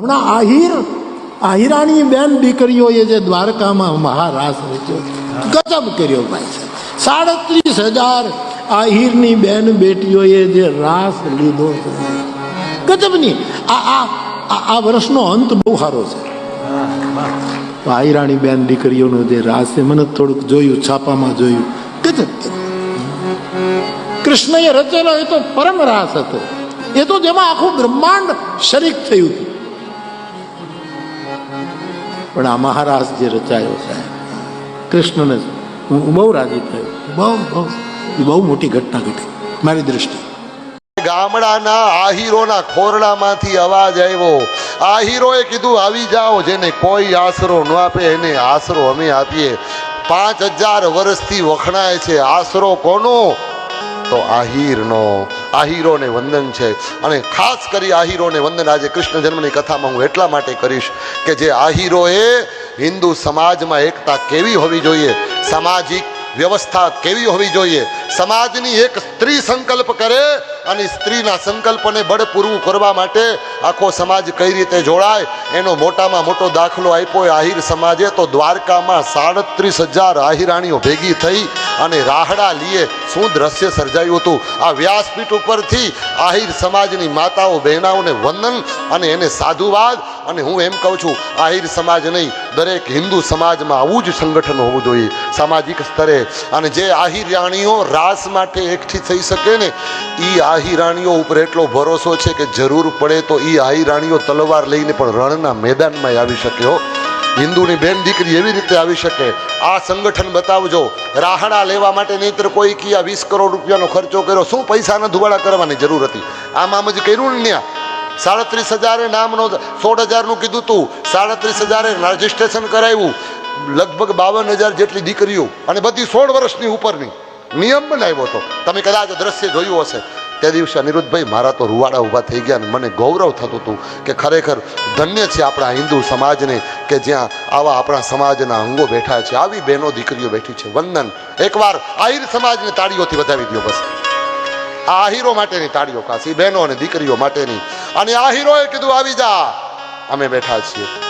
હમણાં આહિર આહિરાણી બેન દીકરીઓએ જે દ્વારકામાં મહારાસ રચ્યો, ગજબ કર્યો ભાઈ સાડત્રીસ હજાર આહિરની બેન બેટીઓએ જે રાસ લીધો છે. ગજબની. આ આ, આ- વર્ષનો અંત બહુ સારો છે. આહિરાણી બેન દીકરીઓનો જે રાસ છે, મને થોડુંક જોયું, છાપામાં જોયું. ગજબ કૃષ્ણએ રચેલો એ તો પરમ રાસ હતો. એ તો જેમાં આખું બ્રહ્માંડ શરીક થયું હતું. પણ આ મહારાજ જે રચાયો છે કૃષ્ણને હું હું બહુ રાજી થયો. બહુ બહુ. એ બહુ મોટી ઘટના ઘટી મારી દ્રષ્ટિ ગામડાના આહીરોના ખોરડામાંથી અવાજ આવ્યો. આહીરોએ કીધું આવી જાઓ જેને કોઈ આશરો ન આપે એને આશરો અમે આપીએ. પાંચ હજાર વર્ષથી વખણાય છે. આશરો કોનો? તો આહીરનો, આહીરોને વંદન છે. અને ખાસ કરી આહીરોને વંદન આજે કૃષ્ણ જન્મની કથામાં હું એટલા માટે કરીશ કે જે આહીરોએ હિન્દુ સમાજમાં એકતા કેવી હોવી જોઈએ, સામાજિક વ્યવસ્થા કેવી હોવી જોઈએ સમાજની એક સ્ત્રી સંકલ્પ કરે અને સ્ત્રીના સંકલ્પને બળ પૂરવું કરવા માટે આખો સમાજ કઈ રીતે જોડાય, એનો મોટામાં મોટો દાખલો આપ્યો આહિર સમાજે. તો દ્વારકામાં સાડત્રીસ હજાર આહિરાણીઓ ભેગી થઈ અને રાહડા લીએ શું દ્રશ્ય સર્જાયું હતું? આ વ્યાસપીઠ ઉપરથી આહિર સમાજની માતાઓ, બહેનાઓને વંદન અને એને સાધુવાદ અને હું એમ કહું છું, આહિર સમાજ નહીં, દરેક હિન્દુ સમાજમાં આવું જ સંગઠન હોવું જોઈએ, સામાજિક સ્તરે. અને જે આહિર રાણીઓ રાસ માટે એકઠી થઈ શકે ને એ આહી રાણીઓ ઉપર એટલો ભરોસો છે કે જરૂર પડે તો એ આહી રાણીઓ તલવાર લઈને પણ રણના મેદાનમાં આવી શકે હો. હિન્દુની બેન દીકરી એવી રીતે આવી શકે, આ સંગઠન બતાવજો રાહડા લેવા માટે નહીતર કોઈ કી વીસ કરોડ રૂપિયાનો ખર્ચો કર્યો, શું પૈસાના ધુવાડા કરવાની જરૂર હતી? આમ આમ જ કર્યું ને ત્યાં સાડત્રીસ હજારે નામનો સોળ હજારનું કીધું તું, સાડત્રીસ હજારે રજીસ્ટ્રેશન કરાવ્યું લગભગ બાવન હજાર જેટલી દીકરીઓ, અને બધી સોળ વર્ષની ઉપરની. નિયમ બનાવ્યો હતો. તમે કદાચ દ્રશ્ય જોયું હશે. તે દિવસે અનિરુદ્ધભાઈ, મારા તો રૂવાડા ઊભા થઈ ગયા અને મને ગૌરવ થતું હતું કે ખરેખર ધન્ય છે આપણા હિન્દુ સમાજને કે જ્યાં આવા આપણા સમાજના અંગો બેઠા છે. આવી બહેનો દીકરીઓ બેઠી છે. વંદન. એકવાર આહિર સમાજને તાળીઓથી વધાવી દો બસ. આ આહિરો માટેની તાળીઓ ખાસ એ બહેનો અને દીકરીઓ માટેની. અને આહિરોએ કીધું, આવી જા. અમે બેઠા છીએ.